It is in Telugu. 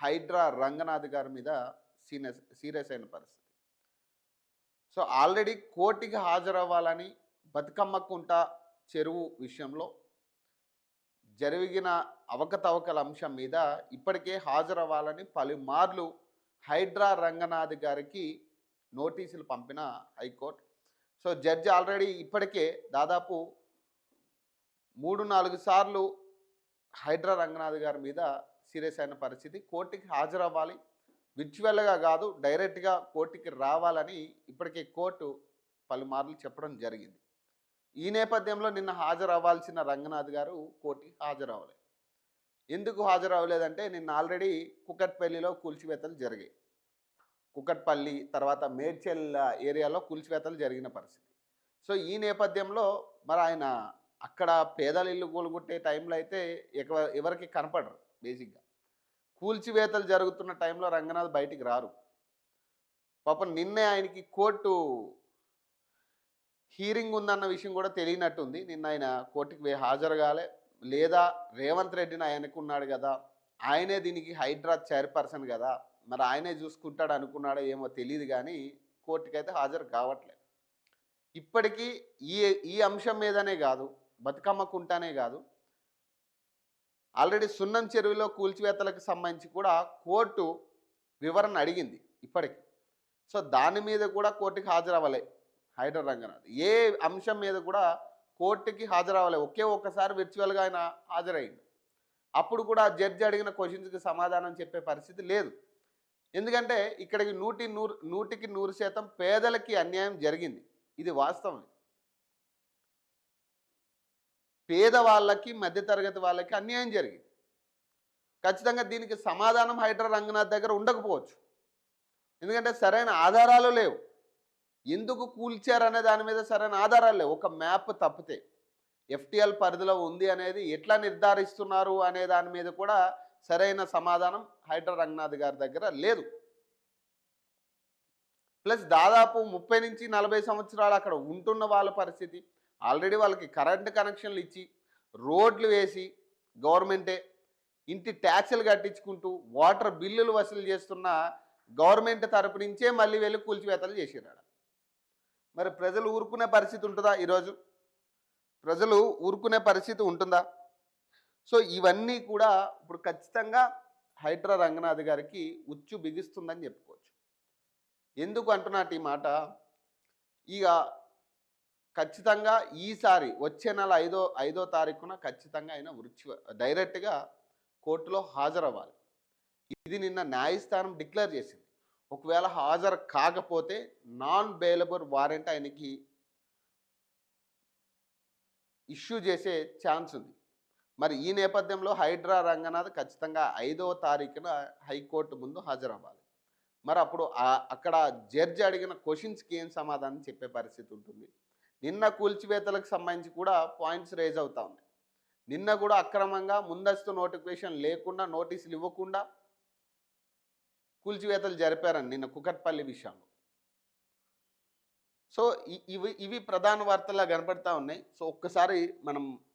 హైడ్రా రంగనాథ్ గారి మీద సీనియస్ సీరియస్ అయిన పరిస్థితి. సో ఆల్రెడీ కోర్టుకి హాజరవ్వాలని బతుకమ్మకుంట చెరువు విషయంలో జరిగిన అవకతవకల అంశం మీద ఇప్పటికే హాజరవ్వాలని పలుమార్లు హైడ్రా రంగనాథ్ గారికి నోటీసులు పంపిన హైకోర్టు. సో జడ్జి ఆల్రెడీ ఇప్పటికే దాదాపు మూడు నాలుగు సార్లు హైడ్రా రంగనాథ్ గారి మీద సీరియస్ అయిన పరిస్థితి. కోర్టుకి హాజరవ్వాలి. విర్చువల్గా కాదు డైరెక్ట్గా కోర్టుకి రావాలని ఇప్పటికే కోర్టు పలుమార్లు చెప్పడం జరిగింది. ఈ నేపథ్యంలో నిన్న హాజరవ్వాల్సిన రంగనాథ్ గారు కోర్టుకి హాజరవ్వలేదు ఎందుకు హాజరవ్వలేదంటే నిన్న ఆల్రెడీ కుకట్పల్లిలో కూల్చివేతలు జరిగాయి. కుకట్పల్లి తర్వాత మేడ్చల్ ఏరియాలో కూల్చివేతలు జరిగిన పరిస్థితి. సో ఈ నేపథ్యంలో మరి ఆయన అక్కడ పేదల ఇల్లు కూలగొట్టే టైంలో అయితే ఎవ- ఎవరికి కనపడరు బేసిక్గా. కూల్చివేతలు జరుగుతున్న టైంలో రంగనాథ్ బయటికి రారు. పాపం నిన్నే ఆయనకి కోర్టు హీరింగ్ ఉందన్న విషయం కూడా తెలియనట్టుంది. నిన్న ఆయన కోర్టుకి హాజరు కాలే లేదా రేవంత్ రెడ్డిని ఆయనకున్నాడు కదా ఆయనే దీనికి హైడ్రా చైర్పర్సన్ కదా మరి ఆయనే చూసుకుంటాడు అనుకున్నాడో ఏమో తెలియదు కానీ కోర్టుకైతే హాజరు కావట్లే. ఇప్పటికీ ఈ ఈ అంశం మీదనే కాదు. బతుకమ్మకు కుంటానే కాదు. ఆల్రెడీ సున్నం చెరువులో కూల్చివేతలకు సంబంధించి కూడా కోర్టు వివరణ అడిగింది ఇప్పటికి. సో దాని మీద కూడా కోర్టుకి హాజరవ్వలే హైదర్ రంగనాథ్. ఏ అంశం మీద కూడా కోర్టుకి హాజరవ్వలే. ఒకే ఒక్కసారి విర్చువల్గా ఆయన హాజరయ్యిండు. అప్పుడు కూడా జడ్జి అడిగిన క్వశ్చన్స్కి సమాధానం చెప్పే పరిస్థితి లేదు. ఎందుకంటే ఇక్కడికి నూటి నూరు నూటికి నూరు శాతం పేదలకి అన్యాయం జరిగింది. ఇది వాస్తవం. పేదవాళ్ళకి మధ్యతరగతి వాళ్ళకి అన్యాయం జరిగింది. ఖచ్చితంగా దీనికి సమాధానం హైడ్రా రంగనాథ్ దగ్గర ఉండకపోవచ్చు. ఎందుకంటే సరైన ఆధారాలు లేవు. ఎందుకు కూల్చారనే దాని మీద సరైన ఆధారాలు లేవు. ఒక మ్యాప్ తప్పితే ఎఫ్టిఎల్ పరిధిలో ఉంది అనేది ఎట్లా నిర్ధారిస్తున్నారు అనే దాని మీద కూడా సరైన సమాధానం హైడ్రా రంగనాథ్ గారి దగ్గర లేదు. ప్లస్ దాదాపు ముప్పై నుంచి నలభై సంవత్సరాలు అక్కడ ఉంటున్న వాళ్ళ పరిస్థితి ఆల్రెడీ వాళ్ళకి కరెంటు కనెక్షన్లు ఇచ్చి రోడ్లు వేసి గవర్నమెంటే ఇంటి ట్యాక్సులు కట్టించుకుంటూ వాటర్ బిల్లులు వసూలు చేస్తున్న గవర్నమెంట్ తరపు నుంచే మళ్ళీ వెళ్ళి కూల్చివేతలు చేసినాడు మరి ప్రజలు ఊరుకునే పరిస్థితి ఉంటుందా ఈరోజు? ప్రజలు ఊరుకునే పరిస్థితి ఉంటుందా? సో ఇవన్నీ కూడా ఇప్పుడు ఖచ్చితంగా హైడ్రా రంగనాథ్ గారికి ఉచ్చు బిగిస్తుందని చెప్పుకోవచ్చు. ఎందుకు అంటున్నట్టు ఈ మాట? ఇక ఖచ్చితంగా ఈసారి వచ్చే నెల ఐదో ఐదో తారీఖున ఖచ్చితంగా ఆయన వృత్తి డైరెక్ట్గా కోర్టులో హాజరవ్వాలి. ఇది నిన్న న్యాయస్థానం డిక్లేర్ చేసింది. ఒకవేళ హాజరు కాకపోతే నాన్ బెయిలబుల్ వారెంట్ ఆయనకి ఇష్యూ చేసే ఛాన్స్ ఉంది. మరి ఈ నేపథ్యంలో హైడ్రా రంగనాథ్ ఖచ్చితంగా ఐదవ తారీఖున హైకోర్టు ముందు హాజరవ్వాలి. మరి అప్పుడు అక్కడ జడ్జి అడిగిన క్వశ్చన్స్కి ఏం సమాధానం చెప్పే పరిస్థితి ఉంటుంది? నిన్న కూల్చివేతలకు సంబంధించి కూడా పాయింట్స్ రేజ్ అవుతూ ఉన్నాయి. నిన్న కూడా అక్రమంగా ముందస్తు నోటిఫికేషన్ లేకుండా నోటీసులు ఇవ్వకుండా కూల్చివేతలు జరిపారని నిన్న కుకట్పల్లి విషయంలో. సో ఇవి ఇవి ప్రధాన వార్తలా కనపడతా ఉన్నాయి. సో ఒక్కసారి మనం